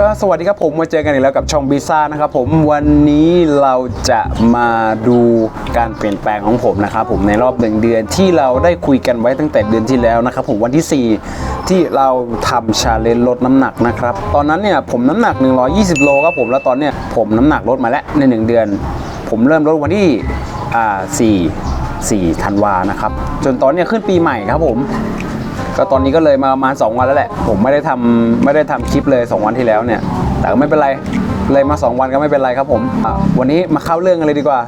ก็สวัสดีครับผมมาเจอกันอีกแล้วกับช่องบิซ่านะครับผมวันนี้เราจะมาดูการเปลี่ยนแปลงของผมนะครับผมในรอบหนึ่งเดือนที่เราได้คุยกันไว้ตั้งแต่เดือนที่แล้วนะครับผมวันที่ 4 ที่เราทำชาเลนจ์ลดน้ำหนักนะครับตอนนั้นเนี่ยผมน้ำหนัก 120 โลครับผมแล้วตอนเนี้ยผมน้ำหนักลดมาแล้วใน 1 เดือน ผมเริ่มลดวันที่อ่า4 4ธันวานะครับจนตอนเนี้ยขึ้นปีใหม่ครับผม ก็ตอนนี้ก็เลยมาประมาณ2วันแล้วแหละ ผมไม่ได้ทำไม่ได้ทำคลิปเลย 2 วันที่แล้วเนี่ย แต่ก็ไม่เป็นไรเลยมา 2 วันก็ไม่เป็นไรครับผมวันนี้มาเข้าเรื่องกันเลยดีกว่า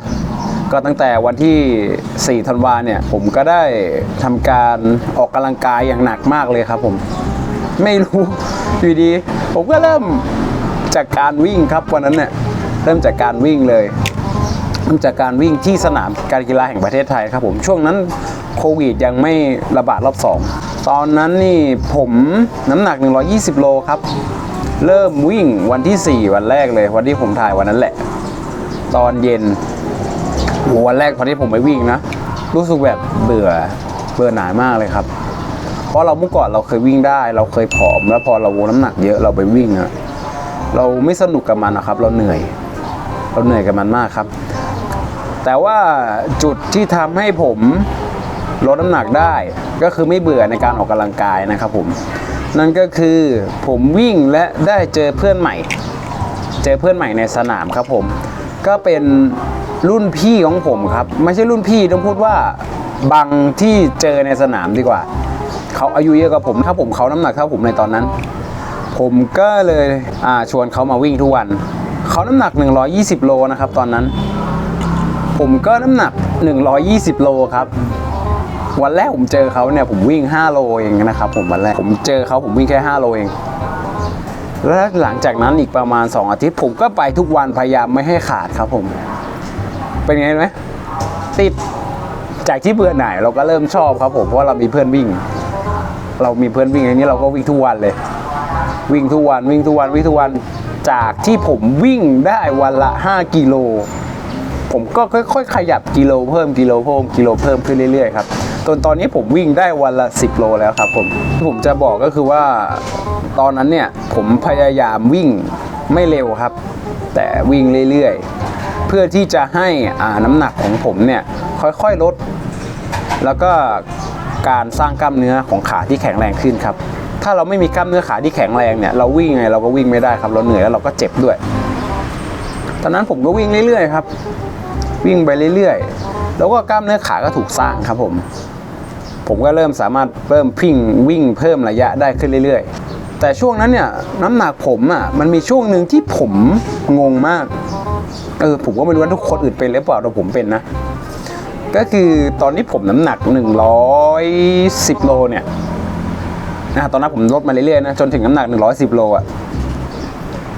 ก็ตั้งแต่วันที่ 4 ธันวาเนี่ย ผมก็ได้ทำการออกกำลังกายอย่างหนักมากเลยครับผม ไม่รู้อยู่ดี ผมก็เริ่มจากการวิ่งครับวันนั้นเนี่ยเริ่มจากการวิ่งเลยเริ่มจากการวิ่งที่สนามการกีฬาแห่งประเทศไทยครับผมช่วงนั้นโควิดยังไม่ระบาดรอบ2 ตอนนั้นนี่ผมน้ำหนัก 120 โลครับ เริ่มวิ่งวันที่ 4 วันแรกเลย วันที่ผมถ่ายวันนั้นแหละ ตอนเย็นวันแรกตอนที่ผมไปวิ่งนะ รู้สึกแบบเบื่อเบื่อหน่ายมากเลยครับ เพราะเราเมื่อก่อนเราเคยวิ่งได้ เราเคยผอม แล้วพอเราน้ำหนักเยอะเราไปวิ่งอะเราไม่สนุกกับมันนะครับ เราเหนื่อย เราเหนื่อยกับมันมากครับ แต่ว่าจุดที่ทำให้ผม ลดน้ำหนักได้ก็คือไม่เบื่อในการออกกำลังกายนะครับผม นั่นก็คือผมวิ่งและได้เจอเพื่อนใหม่ เจอเพื่อนใหม่ในสนามครับผม ก็เป็นรุ่นพี่ของผมครับ ไม่ใช่รุ่นพี่ต้องพูดว่าบางที่เจอในสนามดีกว่า เขาอายุเยอะกว่าผมครับผมเขาน้ำหนักเท่าผมในตอนนั้น ผมก็เลยชวนเขามาวิ่งทุกวัน เขาน้ำหนัก 120 โลนะครับตอนนั้น ผมก็น้ำหนัก 120 โลครับ วันแรกผมเจอเขาเนี่ยผมวิ่ง 5 โลเองนะครับผมวันแรกผมเจอเขาผมวิ่งแค่ 5 โลเอง แล้วหลังจากนั้นอีกประมาณ 2 อาทิตย์ ผมก็ไปทุกวันพยายามไม่ให้ขาดครับผม เป็นไงไหมติดจากที่เบื่อหน่ายเราก็เริ่มชอบครับผมเพราะเรามีเพื่อนวิ่ง เรามีเพื่อนวิ่งอย่างนี้เราก็วิ่งทุกวันเลย วิ่งทุกวันวิ่งทุกวันวิ่งทุกวันจากที่ผมวิ่งได้วันละ 5 กิโล ผมก็ค่อยๆ ขยับกิโลเพิ่มกิโลเพิ่มกิโลเพิ่มขึ้นเรื่อยๆครับ จนตอนนี้ผมวิ่งได้วันละ 10 โลแล้วครับผมที่ผมจะบอกก็คือว่าตอนนั้นเนี่ยผมพยายามวิ่งไม่เร็วครับ แต่วิ่งเรื่อยๆ เพื่อที่จะให้น้ำหนักของผมเนี่ยค่อยๆลด แล้วก็การสร้างกล้ามเนื้อของขาที่แข็งแรงขึ้นครับ ถ้าเราไม่มีกล้ามเนื้อขาที่แข็งแรงเนี่ยเราวิ่งไงเราก็วิ่งไม่ได้ครับ เราเหนื่อยแล้วเราก็เจ็บด้วย ตอนนั้นผมก็วิ่งเรื่อยๆครับ วิ่งไปเรื่อยๆ แล้วก็กล้ามเนื้อขาก็ถูกสร้างครับผม ผมก็เริ่มสามารถเริ่มพิงวิ่งเพิ่มระยะได้ขึ้นเรื่อยๆ แต่ช่วงนั้นเนี่ยน้ำหนักผมอะมันมีช่วงหนึ่งที่ผมงงมากเออผมก็ไม่รู้ว่าทุกคนอื่นเป็นหรือเปล่าแต่ผมเป็นนะ ก็คือตอนที่ผมน้ำหนัก 110 โลเนี่ยนะตอนนั้นผมลดมาเรื่อยๆนะจนถึงน้ำหนัก 110 โลอะ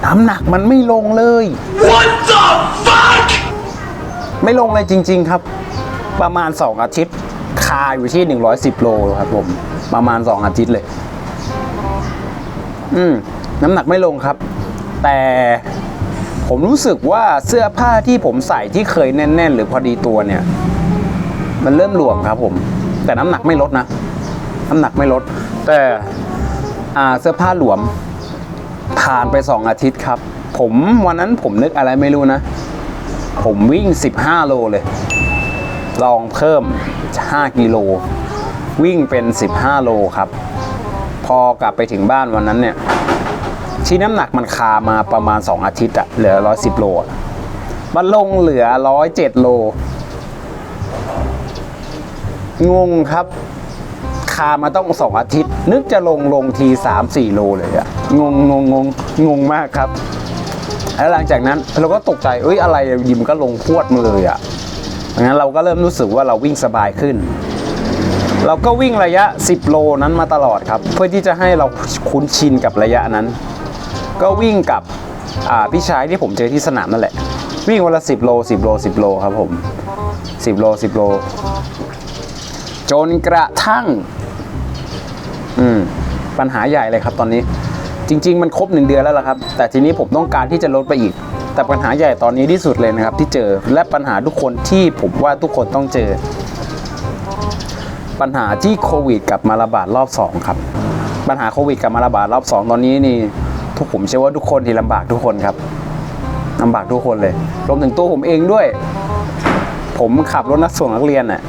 น้ำหนักมันไม่ลงเลย What the fuck? ไม่ลงเลยจริง ๆ ครับ ประมาณ 2 อาทิตย์คาอยู่ที่ 110 โลครับผม ประมาณ 2 อาทิตย์เลย อืม น้ำหนักไม่ลงครับ แต่ผมรู้สึกว่าเสื้อผ้าที่ผมใส่ที่เคยแน่น ๆ หรือพอดีตัวเนี่ย มันเริ่มหลวมครับผม แต่น้ำหนักไม่ลดนะ น้ำหนักไม่ลด แต่เสื้อผ้าหลวมผ่านไป 2 อาทิตย์ครับ ผมวันนั้นผมนึกอะไรไม่รู้นะ ผมวิ่ง 15 โลเลย ลองเพิ่ม 5 กิโล วิ่งเป็น 15 โลครับ พอกลับไปถึงบ้านวันนั้นเนี่ยที่น้ำหนักมันคามาประมาณ 2 อาทิตย์อะเหลือ 110 โล มันลงเหลือ 107 โล งงครับ คามาต้องสองอาทิตย์ นึกจะลงลงทีสามสี่โลเลยอะงงงงงงงงมากครับแล้วหลังจากนั้นเราก็ตกใจเอ้ยอะไรยิมก็ลงพวดมาเลยอะ งั้นเราก็เริ่มรู้สึกว่าเราวิ่งสบายขึ้น เราก็วิ่งระยะ 10 โลนั้นมาตลอดครับ เพื่อที่จะให้เราคุ้นชินกับระยะนั้น ก็วิ่งกับพี่ชายที่ผมเจอที่สนามนั่นแหละ วิ่งวันละ 10 โล 10 โล 10 โลครับผม 10 โล 10 โล จนกระทั่ง อืม ปัญหาใหญ่เลยครับตอนนี้ จริง ๆ มันครบหนึ่งเดือนแล้วล่ะครับ แต่ทีนี้ผมต้องการที่จะลดไปอีก แต่ปัญหาใหญ่ตอนนี้ที่สุดเลยนะครับที่เจอและปัญหาทุกคนที่ผมว่าทุกคนต้องเจอ ปัญหาที่โควิดกลับมาระบาดรอบ2ครับปัญหาโควิดกลับมาระบาดรอบ2ตอนนี้นี่ทุกผมเชื่อว่าทุกคนที่ลำบากทุกคนครับลำบากทุกคนเลยรวมถึงตัวผมเองด้วย ผมขับรถนักส่งนักเรียนน่ะ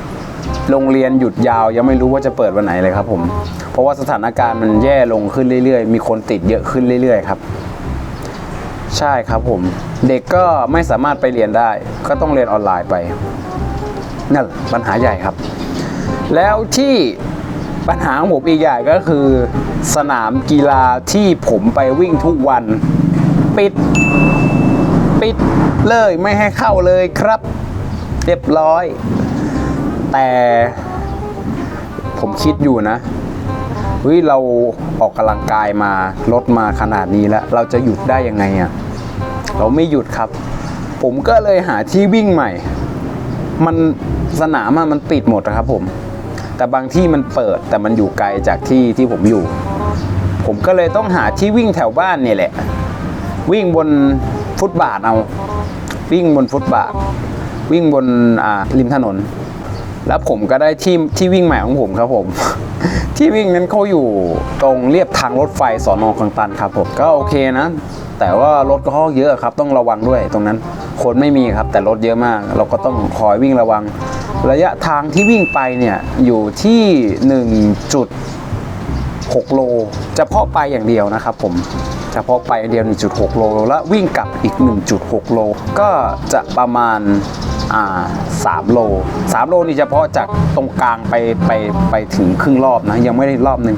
โรงเรียนหยุดยาวยังไม่รู้ว่าจะเปิดวันไหนเลยครับ ผม เพราะว่าสถานการณ์มันแย่ลงขึ้นเรื่อยๆ มีคนติดเยอะขึ้นเรื่อยๆ ครับ ใช่ครับผม เด็กก็ไม่สามารถไปเรียนได้ ก็ต้องเรียนออนไลน์ไปนั่นปัญหาใหญ่ครับ แล้วที่ปัญหาของผมอีกอย่างก็คือ สนามกีฬาที่ผมไปวิ่งทุกวัน ปิด ปิดเลยไม่ให้เข้าเลยครับ เรียบร้อย แต่ผมคิดอยู่นะเฮ้ยเราออกกำลังกายมาลดมาขนาดนี้แล้ว เราจะหยุดได้ยังไงอะ่ะ เราไม่หยุดครับ ผมก็เลยหาที่วิ่งใหม่ มันสนามมันปิดหมดนะครับผม แต่บางที่มันเปิดแต่มันอยู่ไกลจากที่ที่ผมอยู่ ผมก็เลยต้องหาที่วิ่งแถวบ้านนี่แหละ วิ่งบนฟุตบาทเอา วิ่งบนฟุตบาท วิ่งบนอ่าริมถนน แล้วผมก็ได้ที่ที่วิ่งใหม่ของผมครับผมที่วิ่งนั้นเขาอยู่ตรงเรียบทางรถไฟสอนอคลองตันครับผมก็โอเคนะ แต่ว่ารถก็ค่องเยอะครับต้องระวังด้วยตรงนั้นคนไม่มีครับ แต่รถเยอะมาก เราก็ต้องคอยวิ่งระวัง ระยะทางที่วิ่งไปเนี่ยอยู่ที่ 1.6 โลจะเพาะไปอย่างเดียวนะครับผมเฉพาะไปอย่างเดียว 1.6 โล แล้ววิ่งกลับอีก 1.6 โล ก็จะประมาณอ่า3โล 3 โลนี่เฉพาะจากตรงกลางไปไปไปถึงครึ่งรอบนะ ยังไม่ได้รอบหนึ่ง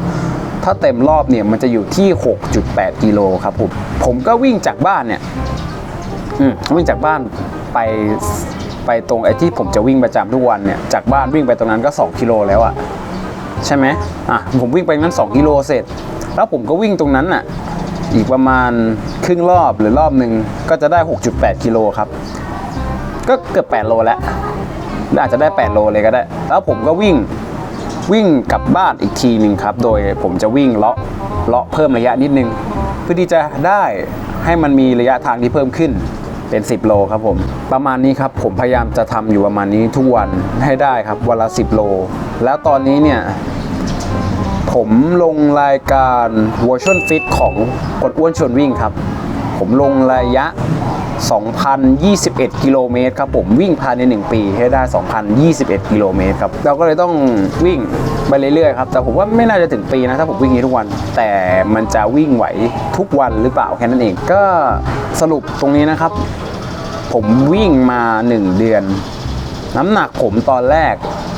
ถ้าเต็มรอบเนี่ยมันจะอยู่ที่ 6.8 กิโลครับผมผมก็วิ่งจากบ้านเนี่ยอืมวิ่งจากบ้านไปไปตรงไอ้ที่ผมจะวิ่งประจำทุกวันเนี่ยจากบ้านวิ่งไปตรงนั้นก็ 2 กิโลแล้วอะใช่ไหมอะผมวิ่งไปนั้น 2 กิโลเสร็จ แล้วผมก็วิ่งตรงนั้นน่ะอีกประมาณครึ่งรอบหรือรอบหนึ่งก็จะได้ 6.8 กิโลครับ ก็เกือบ 8 โลแล้วอาจจะได้ 8 โลเลยก็ได้ แล้วผมก็วิ่ง วิ่งกลับบ้านอีกทีหนึ่งครับ โดยผมจะวิ่งเลาะเลาะเพิ่มระยะนิดนึง เพื่อที่จะได้ให้มันมีระยะทางที่เพิ่มขึ้นเป็น 10 โลครับผม ประมาณนี้ครับผมพยายามจะทำอยู่ประมาณนี้ทุกวันให้ได้ครับวันละ 10 โล แล้วตอนนี้เนี่ยผมลงรายการ Virtual Fit ของกดอ้วนชวนวิ่งครับ ผมลงระยะ 2,021 กิโลเมตรครับผมวิ่งภายใน 1 ปีให้ได้ 2,021 กิโลเมตรครับเราก็เลยต้องวิ่งไปเรื่อยๆครับแต่ผมว่าไม่น่าจะถึงปีนะถ้าผมวิ่งอย่างนี้ทุกวัน แต่มันจะวิ่งไหวทุกวันหรือเปล่าแค่นั้นเองก็สรุปตรงนี้นะครับ ผมวิ่งมา 1 เดือน น้ำหนักผมตอนแรก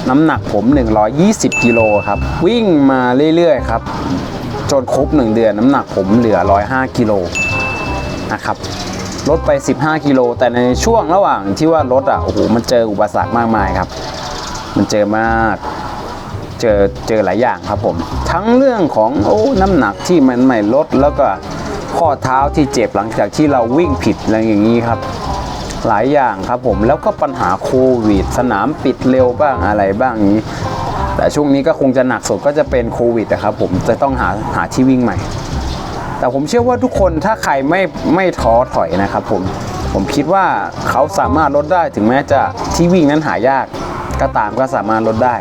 น้ำหนักผม 120 กิโลครับ วิ่งมาเรื่อยๆครับจนครบ 1 เดือนน้ำหนักผมเหลือ 105 กิโลนะครับ ลดไป 15 กิโล แต่ในช่วงระหว่างที่ว่าลดอะโอ้โหมันเจออุปสรรคมากมายครับ มันเจอมากเจอเจอหลายอย่างครับผม ทั้งเรื่องของโอ้น้ำหนักที่มันไม่ลดแล้วก็ข้อเท้าที่เจ็บหลังจากที่เราวิ่งผิดอะไรอย่างนี้ครับ หลายอย่างครับผมแล้วก็ปัญหาโควิด สนามปิดเร็วบ้างอะไรบ้างนี้ แต่ช่วงนี้ก็คงจะหนักสุดก็จะเป็นโควิดนะครับผมจะต้องหาหาที่วิ่งใหม่ แต่ผมเชื่อว่าทุกคนถ้าใครไม่ไม่ท้อถอยนะครับผมผมคิดว่าเขาสามารถลดได้ถึงแม้จะที่วิ่งนั้นหายากก็ตามก็สามารถลดได้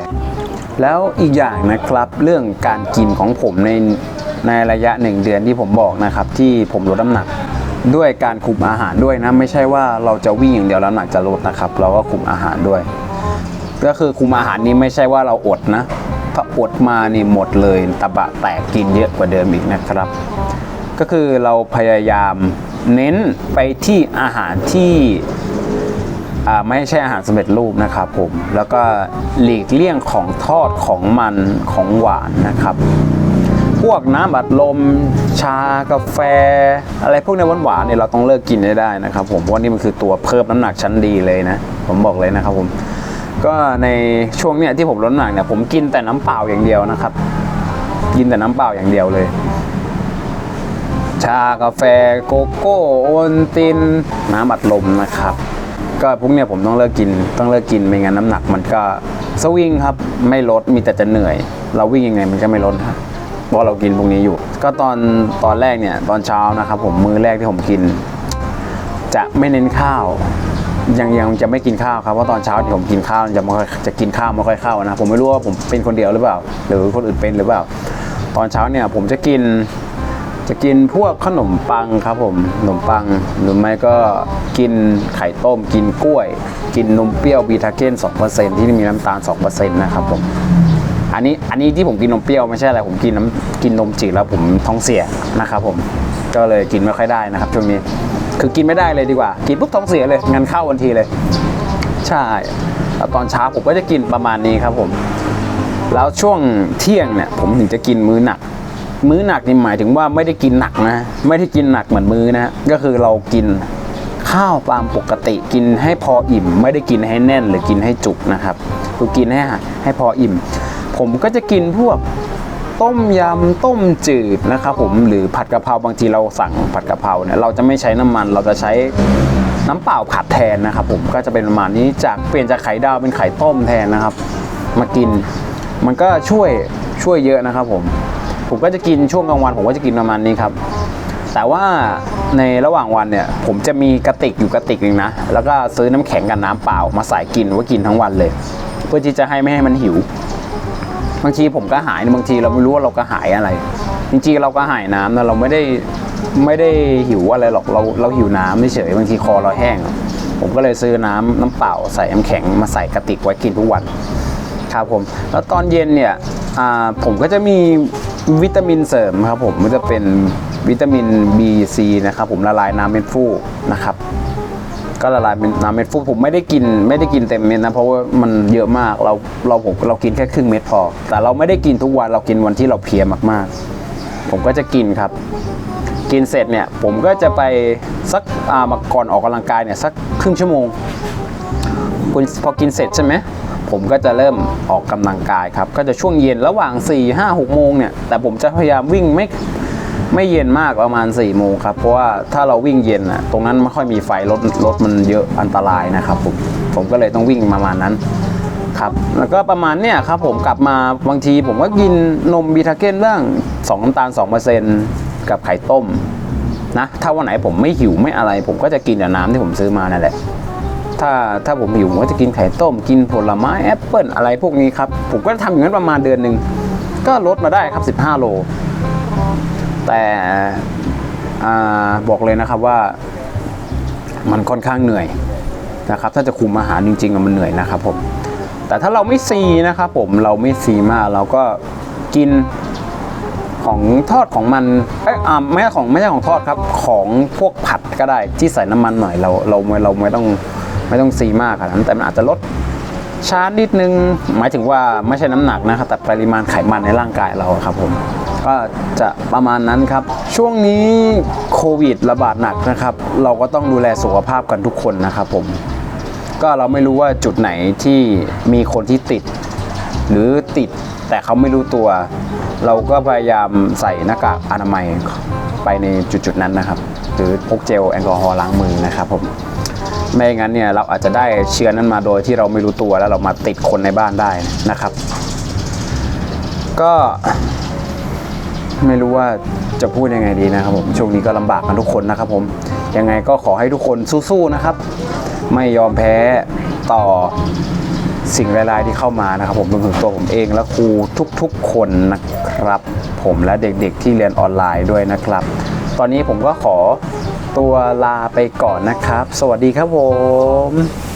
แล้วอีกอย่างนะครับเรื่องการกินของผมในในระยะหนึ่งเดือนที่ผมบอกนะครับ ที่ผมลดน้ำหนักด้วยการคุมอาหารด้วยนะ ไม่ใช่ว่าเราจะวิ่งอย่างเดียวแล้วหนักจะลดนะครับ เราก็คุมอาหารด้วย ก็คือคุมอาหารนี้ไม่ใช่ว่าเราอดนะถ้าอดมานี่หมดเลยตะบะแตกกินเยอะกว่าเดิมอีกนะครับ ก็คือเราพยายามเน้นไปที่อาหารที่ไม่ใช่อาหารสำเร็จรูปนะครับผมแล้วก็หลีกเลี่ยงของทอดของมันของหวานนะครับ พวกน้ำอัดลม ชากาแฟ อะไรพวกในหวานๆเนี่ยเราต้องเลิกกินให้ได้นะครับผมเพราะว่านี่มันคือตัวเพิ่มน้ำหนักชั้นดีเลยนะ ผมบอกเลยนะครับผมก็ในช่วงเนี้ยที่ผมลดน้ำหนักเนี่ยผมกินแต่น้ำเปล่าอย่างเดียวนะครับ กินแต่น้ำเปล่าอย่างเดียวเลยากาแฟโกโก้โอนติน น้ำอัดลมนะครับ ก็พวกเนี้ยผมต้องเลิกกิน ต้องเลิกกินไม่งั้นน้ำหนักมันก็สวิงครับไม่ลดมีแต่จะเหนื่อย เราวิ่งยังไงมันก็ไม่ลดครับเพราะเรากินพวกนี้อยู่ ก็ตอนตอนแรกเนี่ยตอนเช้านะครับผมมื้อแรกที่ผมกิน จะไม่เน้นข้าวยังยังจะไม่กินข้าวครับเพราะตอนเช้าที่ผมกินข้าวจะไม่จะกินข้าวไม่ค่อยเข้านะผมไม่รู้ว่าผมเป็นคนเดียวหรือเปล่า หรือคนอื่นเป็นหรือเปล่า ตอนเช้าเนี่ยผมจะกิน จะกินพวกขนมปังครับผมขนมปังหรือไม่ก็กินไข่ต้ม กินกล้วย กินนมเปรี้ยวบีทาเกน2%ที่มีน้ำตาล 2%นะครับผมอันนี้อันนี้ที่ผมกินนมเปรี้ยวไม่ใช่อะไรผมกินน้ำกินนมจืดแล้วผมท้องเสียนะครับผมก็เลยกินไม่ค่อยได้นะครับช่วงนี้คือกินไม่ได้เลยดีกว่า กินปุ๊บท้องเสียเลยงานเข้าวันทีเลย ใช่แล้วตอนเช้าผมก็จะกินประมาณนี้ครับผม แล้วช่วงเที่ยงเนี่ยผมถึงจะกินมื้อหนัก มื้อหนักนี่หมายถึงว่าไม่ได้กินหนักนะ ไม่ได้กินหนักเหมือนมื้อนะก็คือเรากินข้าวตามปกติกินให้พออิ่ม ไม่ได้กินให้แน่นหรือกินให้จุกนะครับคือกินให้ให้พออิ่ม ผมก็จะกินพวกต้มยำต้มจืดนะครับผมหรือผัดกะเพราบางทีเราสั่งผัดกะเพราเนี่ยเราจะไม่ใช้น้ำมันเราจะใช้น้ำเปล่าผัดแทนนะครับผมก็จะเป็นประมาณนี้จากเปลี่ยนจากไข่ดาวเป็นไข่ต้มแทนนะครับ มากินมันก็ช่วยช่วยเยอะนะครับผม ผมก็จะกินช่วงกลางวันผมก็จะกินประมาณนี้ครับ แต่ว่าในระหว่างวันเนี่ย ผมจะมีกระติกอยู่กระติกหนึ่งนะ แล้วก็ซื้อน้ำแข็งกับน้ำเปล่า มาใส่กินว่ากินทั้งวันเลย เพื่อที่จะให้ไม่ให้มันหิว บางทีผมก็หายบางทีเราไม่รู้ว่าเราก็หายอะไร จริงๆเราก็หายน้ำนะเราไม่ได้ไม่ได้หิวอะไรหรอกเราเราหิวน้ำเฉยบางทีคอเราแห้ง ผมก็เลยซื้อน้ำน้ำเปล่าใส่น้ำแข็งมาใส่กระติกไว้กินทุกวันครับผมแล้วตอนเย็นเนี่ยผมก็จะมี วิตามินเสริมครับผมมันจะเป็นวิตามิน B C นะครับผมละลายน้ำเม็ดฟูนะครับ ก็ละลายเป็นน้ำเม็ดฟูผมไม่ได้กินไม่ได้กินเต็มเม็ดนะเพราะว่ามันเยอะมากเราเราผมเรากินแค่ครึ่งเม็ดพอ แต่เราไม่ได้กินทุกวันเรากินวันที่เราเพลียมากๆ ผมก็จะกินครับ กินเสร็จเนี่ยผมก็จะไปสักอ่ามาก่อนออกกำลังกายเนี่ยสักครึ่งชั่วโมงคุณพอกินเสร็จใช่ไหม ผมก็จะเริ่มออกกำลังกายครับ ก็จะช่วงเย็นระหว่าง 4 5 6 โมงเนี่ย แต่ผมจะพยายามวิ่งไม่ไม่เย็นมากประมาณ4โมงครับ เพราะว่าถ้าเราวิ่งเย็นอะตรงนั้นไม่ค่อยมีไฟรถรถมันเยอะอันตรายนะครับผมผมก็เลยต้องวิ่งประมาณนั้นครับแล้วก็ประมาณเนี่ยครับผมกลับมาบางทีผมก็กินนมบีทาเก้นเรื่อง2น้ำตาล2%กับไข่ต้มนะถ้าวันไหนผมไม่หิวไม่อะไร ผมก็จะกินแต่น้ำที่ผมซื้อมานั่นแหละ ถ้าถ้าผมหิวผมก็จะกินไข่ต้ม กินผลไม้แอปเปิลอะไรพวกนี้ครับ ผมก็ทำอย่างนั้นประมาณเดือนหนึ่ง ก็ลดมาได้ครับ 15 โล แต่อบอกเลยนะครับว่ามันค่อนข้างเหนื่อยนะครับถ้าจะคุมอาหารจริงๆมันเหนื่อยนะครับผมแต่ถ้าเราไม่ซีนะครับผมเราไม่ซีมากเราก็กินของทอดของมันเอ้ยไม่ใช่ของไม่ใช่ของทอดครับของพวกผัดก็ได้ที่ใส่น้ำมันหน่อยเราเราไม่เราไม่ต้อง ไม่ต้องซีมากขนาดนั้นแต่มันอาจจะลดช้านิดนึง หมายถึงว่าไม่ใช่น้ำหนักนะครับแต่ปริมาณไขมันในร่างกายเราครับผมก็จะประมาณนั้นครับ ช่วงนี้โควิดระบาดหนักนะครับ เราก็ต้องดูแลสุขภาพกันทุกคนนะครับผมก็เราไม่รู้ว่าจุดไหนที่มีคนที่ติด หรือติดแต่เขาไม่รู้ตัว เราก็พยายามใส่หน้ากากอนามัยไปในจุดๆนั้นนะครับ หรือพกเจลแอลกอฮอล์ล้างมือนะครับผม ไม่งั้นเนี่ยเราอาจจะได้เชื้อนั้นมาโดยที่เราไม่รู้ตัวแล้วเรามาติดคนในบ้านได้นะครับ ก็ไม่รู้ว่าจะพูดยังไงดีนะครับผมช่วงนี้ก็ลำบากกันทุกคนนะครับผมยังไงก็ขอให้ทุกคนสู้ๆนะครับ ไม่ยอมแพ้ต่อสิ่งร้ายๆที่เข้ามานะครับ ผมรวมถึงตัวผมเองและครูทุกๆคนนะครับ ผมและเด็กๆที่เรียนออนไลน์ด้วยนะครับ ตอนนี้ผมก็ขอ ตัวลาไปก่อนนะครับ สวัสดีครับผม